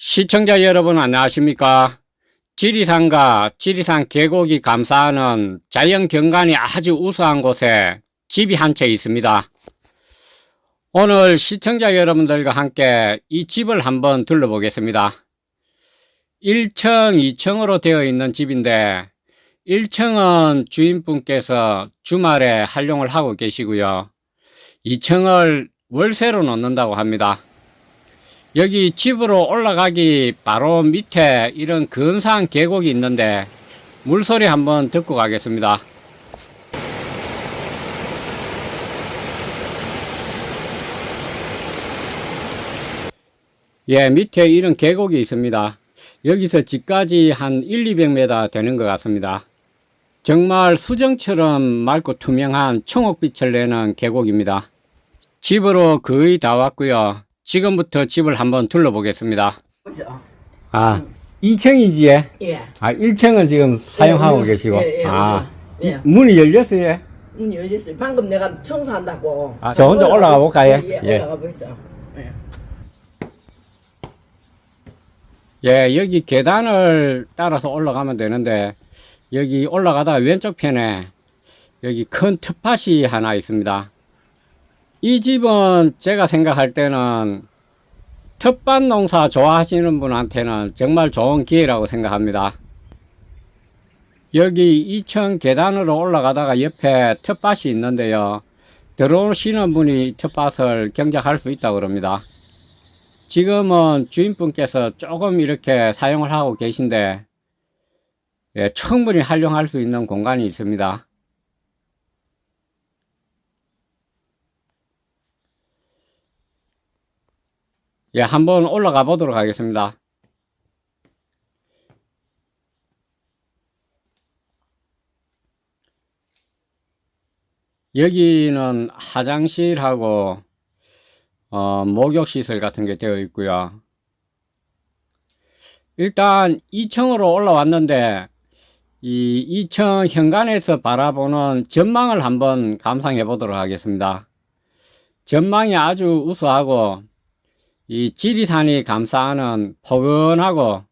시청자 여러분 안녕하십니까? 지리산과 지리산 계곡이 감싸는 자연 경관이 아주 우수한 곳에 집이 한 채 있습니다. 오늘 시청자 여러분들과 함께 이 집을 한번 둘러보겠습니다. 1층, 2층으로 되어 있는 집인데 1층은 주인분께서 주말에 활용을 하고 계시고요. 2층을 월세로 놓는다고 합니다. 여기 집으로 올라가기 바로 밑에 이런 근사한 계곡이 있는데 물소리 한번 듣고 가겠습니다. 예, 밑에 이런 계곡이 있습니다. 여기서 집까지 한 1, 200m 되는 것 같습니다. 정말 수정처럼 맑고 투명한 청옥빛을 내는 계곡입니다. 집으로 거의 다 왔고요. 지금부터 집을 한번 둘러보겠습니다. 아, 2층이지? 예. 아, 1층은 지금 사용하고 예, 계시고. 예, 예, 아, 예. 문이 열렸어요? 문 열렸어요. 방금 내가 청소한다고. 아, 저 혼자 올라가 볼까요? 예, 예, 예. 올라가 보겠어. 예. 예, 여기 계단을 따라서 올라가면 되는데, 여기 올라가다가 왼쪽 편에 여기 큰 텃밭이 하나 있습니다. 이 집은 제가 생각할 때는 텃밭 농사 좋아하시는 분한테는 정말 좋은 기회라고 생각합니다. 여기 2층 계단으로 올라가다가 옆에 텃밭이 있는데요. 들어오시는 분이 텃밭을 경작할 수 있다고 그럽니다. 지금은 주인분께서 조금 이렇게 사용을 하고 계신데, 예, 충분히 활용할 수 있는 공간이 있습니다. 예, 한번 올라가 보도록 하겠습니다. 여기는 화장실하고 어, 목욕시설 같은 게 되어 있고요. 일단 2층으로 올라왔는데 이 2층 현관에서 바라보는 전망을 한번 감상해 보도록 하겠습니다. 전망이 아주 우수하고 이 지리산이 감싸는 포근하고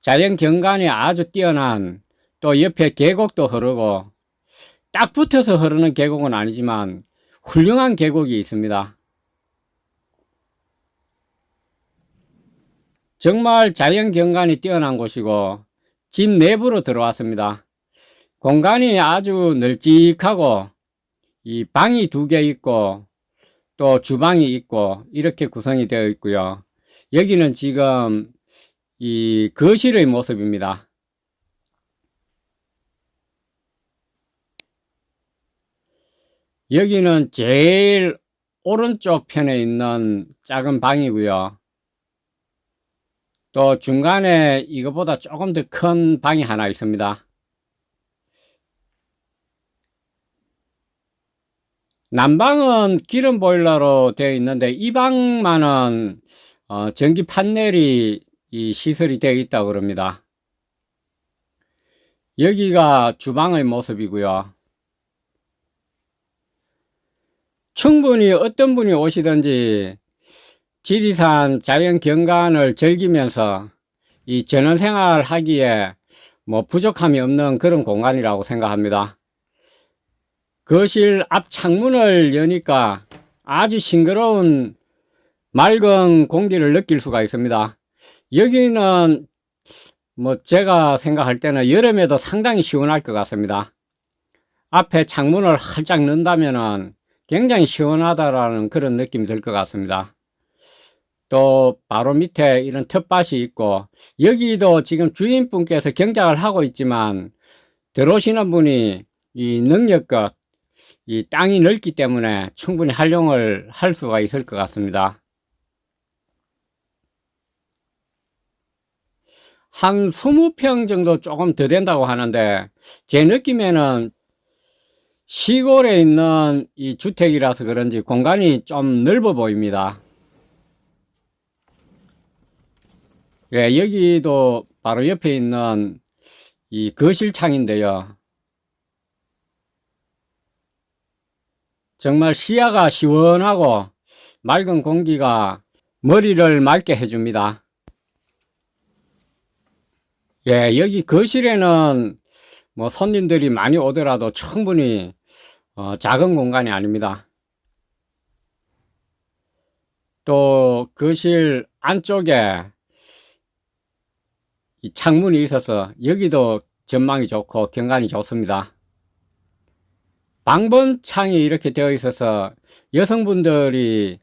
자연 경관이 아주 뛰어난 또 옆에 계곡도 흐르고 딱 붙어서 흐르는 계곡은 아니지만 훌륭한 계곡이 있습니다. 정말 자연 경관이 뛰어난 곳이고 집 내부로 들어왔습니다. 공간이 아주 널찍하고 이 방이 두 개 있고 또 주방이 있고 이렇게 구성이 되어 있고요. 여기는 지금 이 거실의 모습입니다. 여기는 제일 오른쪽 편에 있는 작은 방이고요. 또 중간에 이거보다 조금 더 큰 방이 하나 있습니다. 난방은 기름 보일러로 되어 있는데 이 방만은 어, 전기 판넬이 이 시설이 되어 있다고 그럽니다. 여기가 주방의 모습이고요. 충분히 어떤 분이 오시든지 지리산 자연 경관을 즐기면서 이 전원 생활 하기에 뭐 부족함이 없는 그런 공간이라고 생각합니다. 거실 앞 창문을 여니까 아주 싱그러운 맑은 공기를 느낄 수가 있습니다. 여기는 뭐 제가 생각할 때는 여름에도 상당히 시원할 것 같습니다. 앞에 창문을 활짝 넣는다면은 굉장히 시원하다라는 그런 느낌이 들 것 같습니다. 또 바로 밑에 이런 텃밭이 있고 여기도 지금 주인분께서 경작을 하고 있지만 들어오시는 분이 이 능력껏 이 땅이 넓기 때문에 충분히 활용을 할 수가 있을 것 같습니다. 한 20평 정도 조금 더 된다고 하는데 제 느낌에는 시골에 있는 이 주택이라서 그런지 공간이 좀 넓어 보입니다. 예, 여기도 바로 옆에 있는 이 거실창인데요. 정말 시야가 시원하고 맑은 공기가 머리를 맑게 해줍니다. 예, 여기 거실에는 뭐 손님들이 많이 오더라도 충분히 어, 작은 공간이 아닙니다. 또 거실 안쪽에 이 창문이 있어서 여기도 전망이 좋고 경관이 좋습니다. 방범창이 이렇게 되어 있어서 여성분들이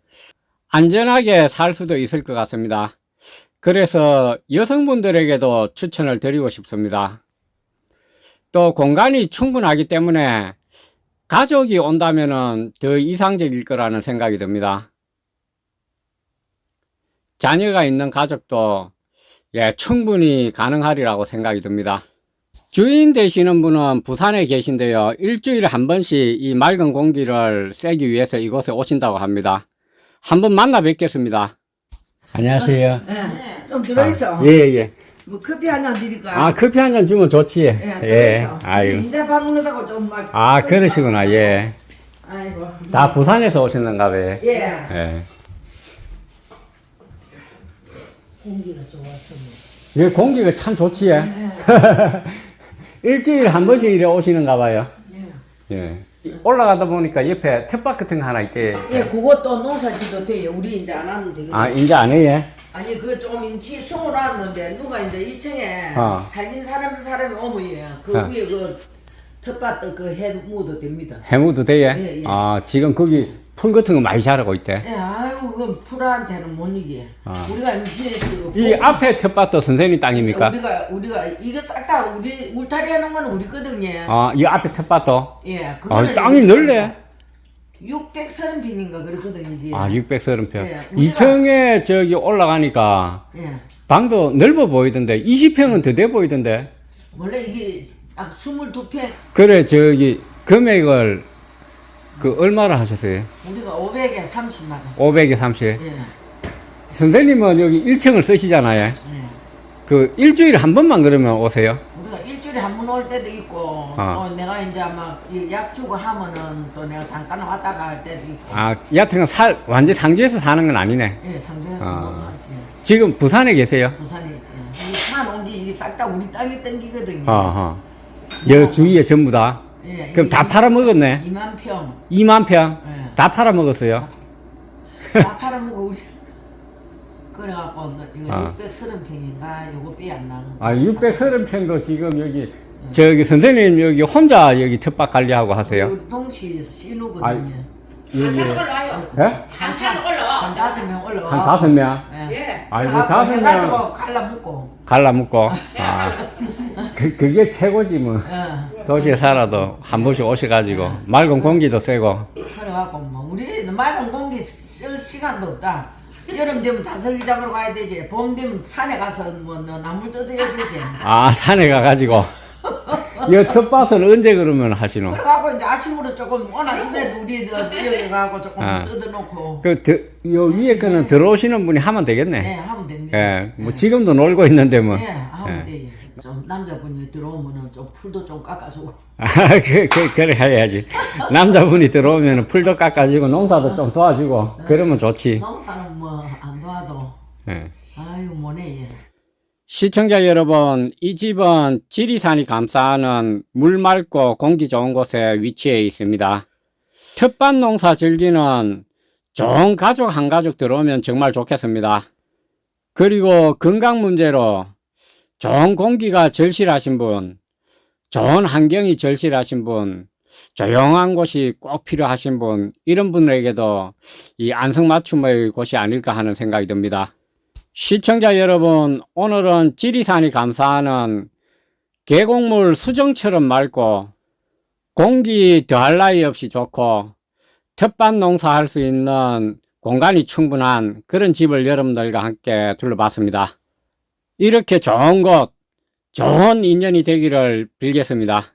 안전하게 살 수도 있을 것 같습니다. 그래서 여성분들에게도 추천을 드리고 싶습니다. 또 공간이 충분하기 때문에 가족이 온다면은 더 이상적일 거라는 생각이 듭니다. 자녀가 있는 가족도 예, 충분히 가능하리라고 생각이 듭니다. 주인 되시는 분은 부산에 계신데요. 일주일에 한 번씩 이 맑은 공기를 쐬기 위해서 이곳에 오신다고 합니다. 한번 만나 뵙겠습니다. 안녕하세요. 예. 좀 들어있어. 예, 예. 뭐 커피 한잔 드릴까? 아, 커피 한 잔 주면 좋지. 예, 예. 들어있어. 아유. 인제 밥 먹는다고 좀 막. 아, 그러시구나. 예. 아이고. 다 부산에서 오셨는가 봐요. 예. 예. 공기가 좋았어. 예, 공기가 참 좋지. 예. 일주일에 한 번씩 이래 오시는가 봐요. 예. 올라가다 보니까 옆에 텃밭 같은 거 하나 있대. 예, 그것도 농사지도 돼요. 우리 이제 안 하면 되거든. 아, 이제 안 해요? 아니 그 좀 인치 송을 왔는데 누가 이제 2층에 어. 살림 사람 사람이 오면 예. 그 어. 위에 그 텃밭도 그해 묻어도 됩니다. 해무도 돼요? 예, 예. 아, 지금 거기 풀 같은 거 많이 자라고 있대. 예, 아이고 그건 풀한테는 못 이게. 아. 우리가 임시했고 이 앞에 텃밭도 선생님 땅입니까? 우리가 우리가 이거 싹 다 우리 울타리 하는 건 우리 거든요. 아, 이 앞에 텃밭도? 예, 아, 그거는 땅이 넓네. 630평인가 그랬거든 이게. 아, 630평. 예, 우리가- 2층에 저기 올라가니까 예. 방도 넓어 보이던데, 20평은 더 돼 보이던데. 원래 이게 딱 22평 그래, 저기, 금액을, 그, 얼마를 하셨어요? 우리가 500에 30만 원. 500에 30. 예. 선생님은 여기 1층을 쓰시잖아요. 예. 그, 일주일에 한 번만 그러면 오세요? 우리가 일주일에 한 번 올 때도 있고, 아. 어, 내가 이제 막약 주고 하면은 또 내가 잠깐 왔다가 할 때도 있고. 아, 여하튼 살, 완전 상주에서 사는 건 아니네. 예, 상대에서 아. 못 살지. 지금 부산에 계세요? 부산에 있지. 이산 온게 싹 다 우리 땅이 땡기거든요. 어허. 여 주위에 전부 다. 예, 그럼 다 팔아먹었네? 2만 평. 2만 평? 예. 다 팔아먹었어요? 다 팔아먹고 우리. 그래갖고 너 이거 아. 630평인가 요거 빼안 나는. 아, 630평도 지금 여기, 저기 선생님 여기 혼자 여기 텃밭 관리하고 하세요? 우리 동시 씨누거든요. 한참 올라와요. 예? 한참 올라와. 한 다섯 명 올라와. 한 다섯 명? 예. 예. 아이고, 다섯 명. 해가지고 갈라먹고. 갈라먹고. 아, 그, 그게 최고지 뭐. 예. 도시에 살아도 한 번씩 오셔가지고, 맑은 공기도 쐬고. 그래갖고 뭐 우리 맑은 공기 쓸 시간도 없다. 여름 되면 다슬기 잡으러 가야 되지. 봄 되면 산에 가서 뭐너 나물 뜯어야 되지. 아, 산에 가가지고. 이 텃밭을 언제 그러면 하시노? 그래갖고 이제 아침으로 조금 오늘 아침에도 우리 저 여기 가고 조금 아. 뜯어놓고 그, 드, 요 위에 거는 들어오시는 분이 하면 예 되겠네. 하면 됩니다. 예, 뭐 지금도 놀고 있는데 뭐. 예 하면 예. 돼. 좀 남자분이 들어오면은 좀 풀도 좀 깎아주고. 아, 그, 그, 그래 해야지. 남자분이 들어오면 풀도 깎아주고 농사도 좀 도와주고 그러면 좋지. 농사는 뭐 안 도와도 예. 아유 뭐네 얘. 시청자 여러분, 이 집은 지리산이 감싸는 물 맑고 공기 좋은 곳에 위치해 있습니다. 텃밭 농사 즐기는 좋은 가족 한 가족 들어오면 정말 좋겠습니다. 그리고 건강 문제로 좋은 공기가 절실하신 분, 좋은 환경이 절실하신 분, 조용한 곳이 꼭 필요하신 분, 이런 분에게도 이 안성맞춤의 곳이 아닐까 하는 생각이 듭니다. 시청자 여러분, 오늘은 지리산이 감사하는 계곡물 수정처럼 맑고 공기 더할 나위 없이 좋고 텃밭 농사할 수 있는 공간이 충분한 그런 집을 여러분들과 함께 둘러봤습니다. 이렇게 좋은 곳, 좋은 인연이 되기를 빌겠습니다.